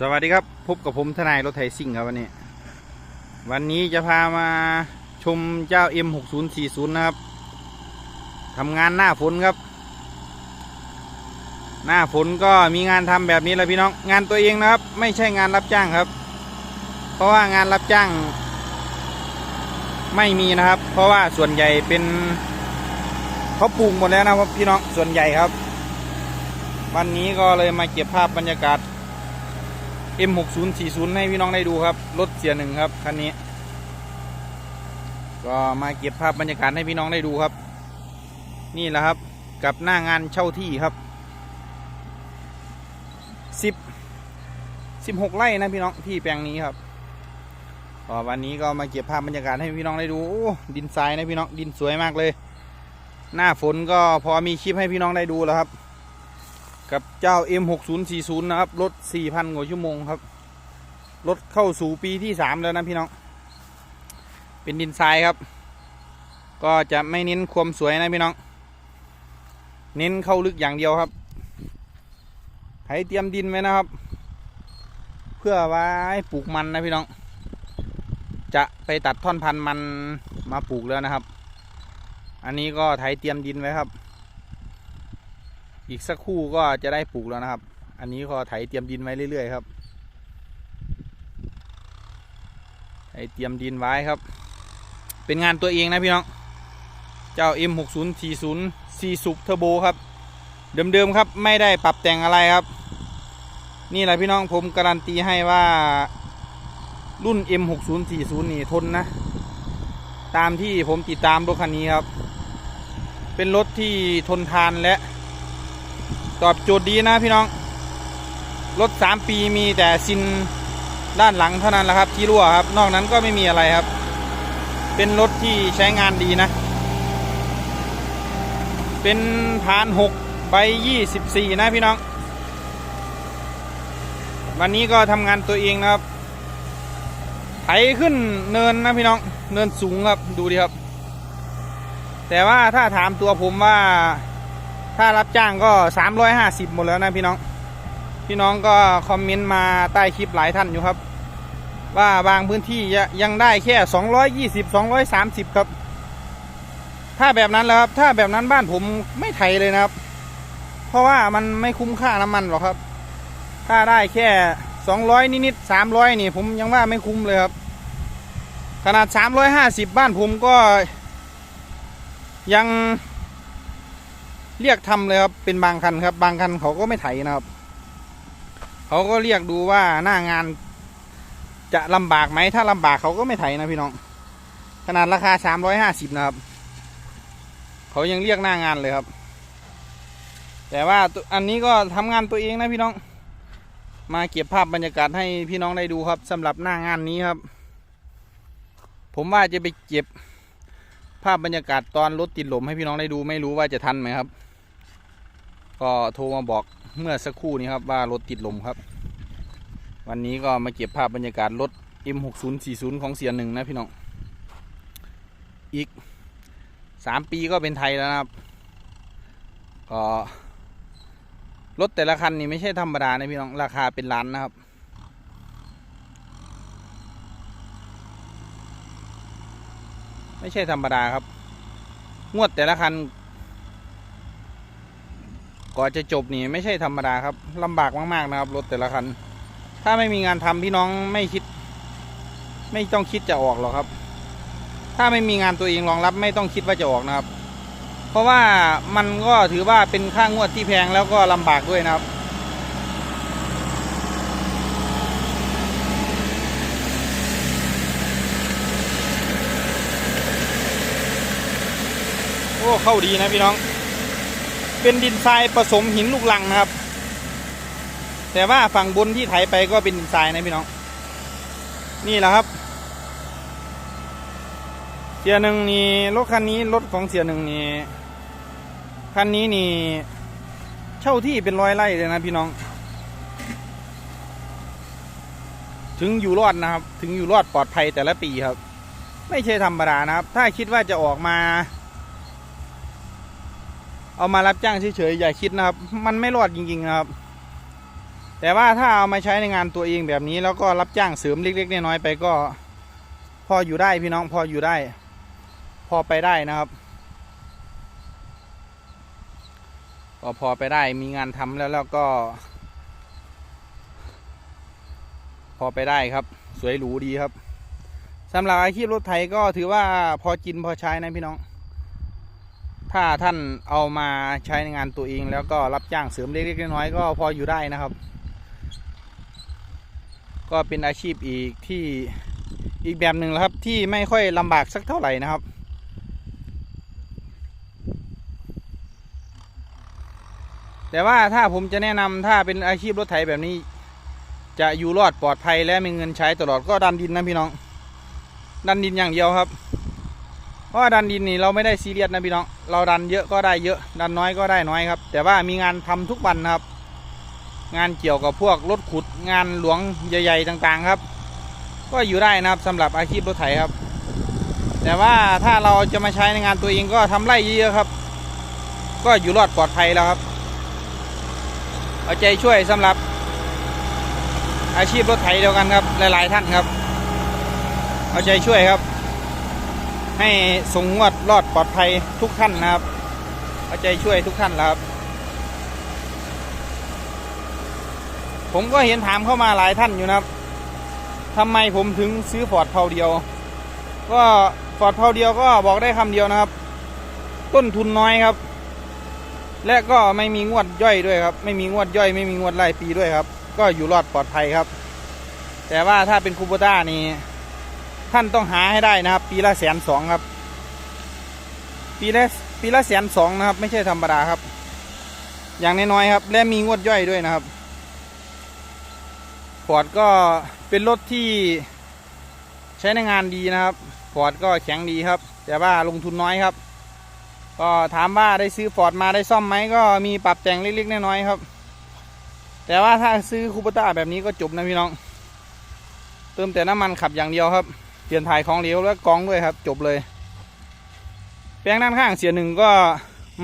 สวัสดีครับ พบกับผมทนายรถไถซิ่งครับวันนี้ วันนี้จะพามาชมเจ้า M6040 นะครับทำงานหน้าฝนครับ หน้าฝนก็มีงานทำแบบนี้แหละพี่น้อง งานตัวเองนะครับ ไม่ใช่งานรับจ้างครับ เพราะว่างานรับจ้าง ไม่มีนะครับ เพราะว่าส่วนใหญ่เป็นเขาปลูกหมดแล้วนะครับพี่น้องส่วนใหญ่ครับ วันนี้ก็เลยมาเก็บภาพบรรยากาศ M6040 ให้พี่น้องได้ดูครับ รถเสียหนึ่งครับคันนี้ ก็มาเก็บภาพบรรยากาศให้พี่น้องได้ดูครับ นี่แหละครับ กับหน้างานเช่าที่ครับสิบสิบหกไร่นะพี่น้องที่แปลงนี้ครับก็วันนี้ก็มาเก็บภาพบรรยากาศให้พี่น้องได้ดูดินทรายนะพี่น้องดินสวยมากเลย หน้าฝนก็พอมีคลิปให้พี่น้องได้ดูแล้วครับ กับเจ้า M6040 นะครับ รถ 4,000 กว่าชั่วโมงครับ รถเข้าสู่ปีที่ 3 แล้วนะพี่น้อง เป็นดินทรายครับ ก็จะไม่เน้นความสวยนะพี่น้อง เน้นเข้าลึกอย่างเดียวครับไถเตรียมดินไว้นะครับ เพื่อไว้ปลูกมันนะพี่น้อง จะไปตัดท่อนพันธุ์มันมาปลูกแล้วนะครับ อันนี้ก็ไถเตรียมดินไว้ครับ อีกสักครู่ก็จะได้ปลูกแล้วนะครับ อันนี้ก็ไถเตรียมดินไว้เรื่อยๆครับไถเตรียมดินไว้ครับ เป็นงานตัวเองนะพี่น้อง เจ้า M6040 4สุกเทอร์โบครับ เดิมๆครับไม่ได้ปรับแต่งอะไรครับ นี่แหละพี่น้องผมการันตีให้ว่ารุ่น M6040 นี่ทนนะ ตามที่ผมติดตามรถคันนี้ครับ เป็นรถที่ทนทานและ ตอบโจทย์ดีนะพี่น้อง รถสามปีมีแต่ซินด้านหลังเท่านั้นแหละครับ ที่รั่วครับ นอกนั้นก็ไม่มีอะไรครับ เป็นรถที่ใช้งานดีนะ เป็นพานหกใบยี่สิบสี่นะพี่น้อง วันนี้ก็ทำงานตัวเองนะครับไถขึ้นเนินนะพี่น้อง เนินสูงครับ ดูดิครับ แต่ว่าถ้าถามตัวผมว่า ถ้ารับจ้างก็ 350 หมดแล้วนะพี่น้อง พี่น้องก็คอมเมนต์มาใต้คลิปหลายท่านอยู่ครับ ว่าบางพื้นที่ยังได้แค่ 220 230 ครับ ถ้าแบบนั้นแล้วครับ ถ้าแบบนั้นบ้านผมไม่ไถเลยนะครับ เพราะว่ามันไม่คุ้มค่าน้ำมันหรอกครับ ถ้าได้แค่ 200 นิดๆ300 นี่ผมยังว่าไม่คุ้มเลยครับ ขนาด 350 บ้านผมก็ยัง เรียกทำเลยครับเป็นบางคันครับ บางคันเขาก็ไม่ไถนะครับ เขาก็เรียกดูว่าหน้างาน จะลำบากไหมถ้าลำบากเขาก็ไม่ไถนะพี่น้อง ขนาดราคาสามร้อยห้าสิบนะครับ เขายังเรียกหน้างานเลยครับ แต่ว่าตัวอันนี้ก็ทำงานตัวเองนะพี่น้อง มาเก็บภาพบรรยากาศให้พี่น้องได้ดูครับสำหรับหน้างานนี้ครับ ผมว่าจะไปเก็บภาพบรรยากาศตอนรถติดหลมให้พี่น้องได้ดูไม่รู้ว่าจะทันไหมครับ ก็โทรมาบอกเมื่อสักครู่นี้ครับว่ารถติดลมครับ วันนี้ก็มาเก็บภาพบรรยากาศรถ M6040 ของเสียหนึ่งนะพี่น้อง อีกสามปีก็เป็นไทยแล้วนะครับ ก็รถแต่ละคันนี่ไม่ใช่ธรรมดานะพี่น้องราคาเป็นล้านนะครับไม่ใช่ธรรมดาครับ งวดแต่ละคัน ก่อนจะจบนี่ไม่ใช่ธรรมดาครับลำบากมากๆนะครับ รถแต่ละคัน ถ้าไม่มีงานทำพี่น้องไม่คิด ไม่ต้องคิดจะออกหรอกครับ ถ้าไม่มีงานตัวเองรองรับไม่ต้องคิดว่าจะออกนะครับ เพราะว่ามันก็ถือว่าเป็นค่างวดที่แพงแล้วก็ลำบากด้วยนะครับโอ้เข้าดีนะพี่น้อง เป็นดินทรายผสมหินลูกลังนะครับ แต่ว่าฝั่งบนที่ไถไปก็เป็นดินทรายนะพี่น้อง นี่แหละครับ เสียหนึ่งนี่รถคันนี้รถของเสียหนึ่งนี่คันนี้นี่ เช่าที่เป็นร้อยไร่เลยนะพี่น้อง ถึงอยู่รอดนะครับ ถึงอยู่รอดปลอดภัยแต่ละปีครับ ไม่ใช่ธรรมดานะครับ ถ้าคิดว่าจะออกมา เอามารับจ้างเฉยๆอย่าคิดนะครับ มันไม่รอดจริงๆนะครับ แต่ว่าถ้าเอามาใช้ในงานตัวเองแบบนี้ แล้วก็รับจ้างเสริมเล็กๆน้อยๆไปก็ พออยู่ได้พี่น้องพออยู่ได้ พอไปได้นะครับก็พอไปได้มีงานทำแล้วแล้วก็ พอไปได้ครับ สวยหรูดีครับสำหรับอาชีพรถไถก็ถือว่าพอกินพอใช้นะพี่น้อง ถ้าท่านเอามาใช้ในงานตัวเอง แล้วก็รับจ้างเสริมเล็กๆน้อยๆก็พออยู่ได้นะครับ ก็เป็นอาชีพอีกที่อีกแบบหนึ่งแล้วครับที่ไม่ค่อยลำบากสักเท่าไหร่นะครับ แต่ว่าถ้าผมจะแนะนำถ้าเป็นอาชีพรถไถแบบนี้ จะอยู่รอดปลอดภัยและมีเงินใช้ตลอดก็ดันดินนะพี่น้อง ดันดินอย่างเดียวครับ เพราะดันดินนี่เราไม่ได้ซีเรียสนะพี่น้อง เราดันเยอะก็ได้เยอะ ดันน้อยก็ได้น้อยครับ แต่ว่ามีงานทำทุกวันนะครับ งานเกี่ยวกับพวกรถขุดงานหลวงใหญ่ ๆต่างๆครับ ก็อยู่ได้นะครับสำหรับอาชีพรถไถครับ แต่ว่าถ้าเราจะมาใช้ในงานตัวเองก็ทำไร่เยอะๆครับ ก็อยู่รอดปลอดภัยแล้วครับ เอาใจช่วยสำหรับ อาชีพรถไถเดียวกันครับหลาย ๆ ท่านครับ เอาใจช่วยครับ ให้สงงวดรอดปลอดภัยทุกท่านนะครับเอาใจช่วยทุกท่านแล้วครับ ผมก็เห็นถามเข้ามาหลายท่านอยู่นะครับทำไมผมถึงซื้อฟอร์ดเพาเดียว ก็ฟอร์ดเพาเดียวก็บอกได้คำเดียวนะครับ ต้นทุนน้อยครับ และก็ไม่มีงวดย่อยด้วยครับ ไม่มีงวดย่อย ไม่มีงวดรายปีด้วยครับ ก็อยู่รอดปลอดภัยครับ แต่ว่าถ้าเป็นคูโบต้านี่ ท่านต้องหาให้ได้นะครับ ปีละแสนสองครับ ปีละปีละแสนสองนะครับ ไม่ใช่ธรรมดาครับ อย่างน้อยๆครับ และมีงวดย่อยด้วยนะครับฟอร์ดก็เป็นรถที่ใช้ในงานดีนะครับฟอร์ดก็แข็งดีครับ แต่ว่าลงทุนน้อยครับ ก็ถามว่าได้ซื้อฟอร์ดมาได้ซ่อมไหมก็มีปรับแต่งเล็กๆน้อยๆครับ แต่ว่าถ้าซื้อคูปต้าแบบนี้ก็จบนะพี่น้อง เติมแต่น้ำมันขับอย่างเดียวครับ ปลี่ยนถ่ายของเหลวแล้วกองด้วยครับ จบเลย แปลงด้านข้างเสียหนึ่งก็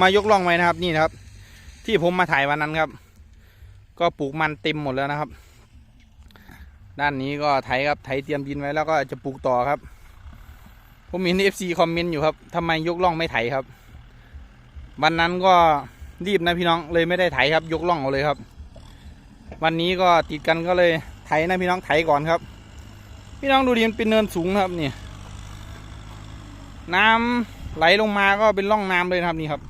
มายกล่องไว้นะครับ นี่นะครับ ที่ผมมาถ่ายวันนั้นครับ ก็ปลูกมันเต็มหมดแล้วนะครับ ด้านนี้ก็ไถครับไถเตรียมดินไว้แล้วก็จะปลูกต่อครับ ผมมีเอฟซีคอมเมนต์อยู่ครับทำไมยกล่องไม่ไถครับ วันนั้นก็รีบนะพี่น้องเลยไม่ได้ไถครับ ยกล่องเอาเลยครับ วันนี้ก็ติดกันก็เลยไถนะพี่น้องไถก่อนครับ พี่น้องดูดิมันเป็นเนินสูงครับนี่น้ำไหลลงมาก็เป็นร่องน้ำเลยนะครับนี่ครับ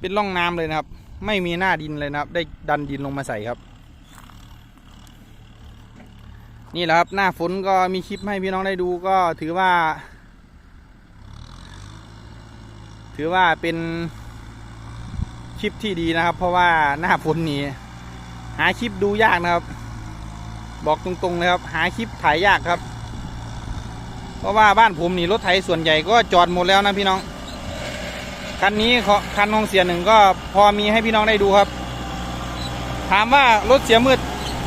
เป็นร่องน้ำเลยนะครับ ไม่มีหน้าดินเลยนะครับ ได้ดันดินลงมาใส่ครับ นี่แหละครับ หน้าฝนก็มีคลิปให้พี่น้องได้ดูก็ถือว่า ถือว่าเป็นคลิปที่ดีนะครับ เพราะว่าหน้าฝนนี้หาคลิปดูยากนะครับ บอกตรงๆเลยครับ หาคลิปถ่ายยากครับ เพราะว่าบ้านผมนี่รถไถส่วนใหญ่ก็จอดหมดแล้วนะพี่น้อง คันนี้คันของเสียหนึ่งก็พอมีให้พี่น้องได้ดูครับ ถามว่ารถเสียมืด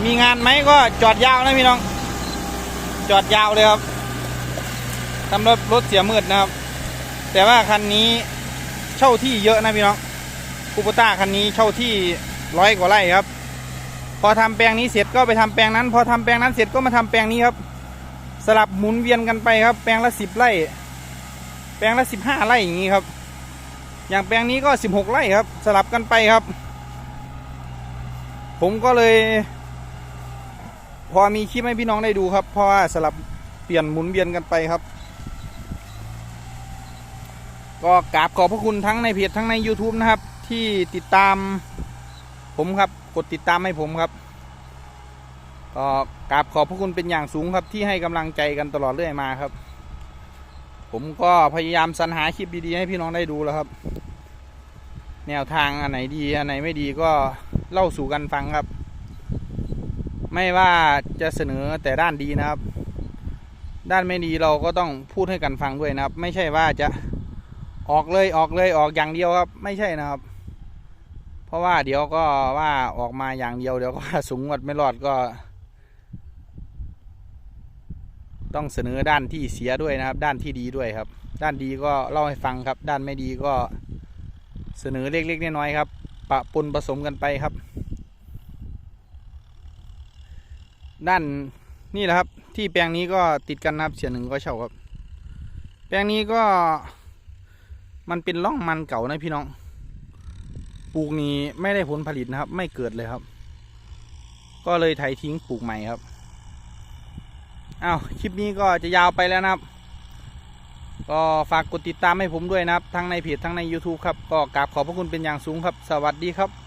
มีงานไหมก็จอดยาวนะพี่น้อง จอดยาวเลยครับสำหรับรถเสียมืดนะครับ แต่ว่าคันนี้เช่าที่เยอะนะพี่น้องคูปต้าคันนี้เช่าที่ร้อยกว่าไร่ครับ พอทำแปลงนี้เสร็จก็ไปทำแปลงนั้น พอทำแปลงนั้นเสร็จก็มาทำแปลงนี้ครับ สลับหมุนเวียนกันไปครับ แปลงละสิบไร่ แปลงละสิบห้าไร่อย่างนี้ครับ อย่างแปลงนี้ก็สิบหกไร่ครับ สลับกันไปครับ ผมก็เลย พอมีคลิปให้พี่น้องได้ดูครับ เพราะว่าสลับเปลี่ยนหมุนเวียนกันไปครับ ก็กราบขอบพระคุณทั้งในเพจทั้งใน YouTube นะครับ ที่ติดตาม ผมครับ กดติดตามให้ผมครับก็กราบขอบพระคุณเป็นอย่างสูงครับที่ให้กำลังใจกันตลอดเรื่อยมาครับ ผมก็พยายามสรรหาคลิปดีๆให้พี่น้องได้ดูแล้วครับ แนวทางอันไหนดีอันไหนไม่ดีก็เล่าสู่กันฟังครับ ไม่ว่าจะเสนอแต่ด้านดีนะครับ ด้านไม่ดีเราก็ต้องพูดให้กันฟังด้วยนะครับ ไม่ใช่ว่าจะออกเลยออกเลยออกอย่างเดียวครับ ไม่ใช่นะครับ เพราะว่าเดี๋ยวก็ว่าออกมาอย่างเดียวเดี๋ยวก็สูงวัดไม่รอดก็ ต้องเสนอด้านที่เสียด้วยนะครับ ด้านที่ดีด้วยครับ ด้านดีก็เล่าให้ฟังครับ ด้านไม่ดีก็เสนอเล็กๆน้อยๆครับปะปนผสมกันไปครับ ด้านนี่แหละครับ ที่แปลงนี้ก็ติดกันนะครับเสียหนึ่งก็เช่าครับ แปลงนี้ก็มันเป็นร่องมันเก่านะพี่น้อง ปลูกนี้ไม่ได้ผลผลิตนะครับ ไม่เกิดเลยครับ ก็เลยไถทิ้งปลูกใหม่ครับอ้าวคลิปนี้ก็จะยาวไปแล้วนะครับ ก็ฝากกดติดตามให้ผมด้วยนะครับ ทั้งในเพจทั้งใน YouTube ครับ ก็กราบขอบพระคุณเป็นอย่างสูงครับ สวัสดีครับ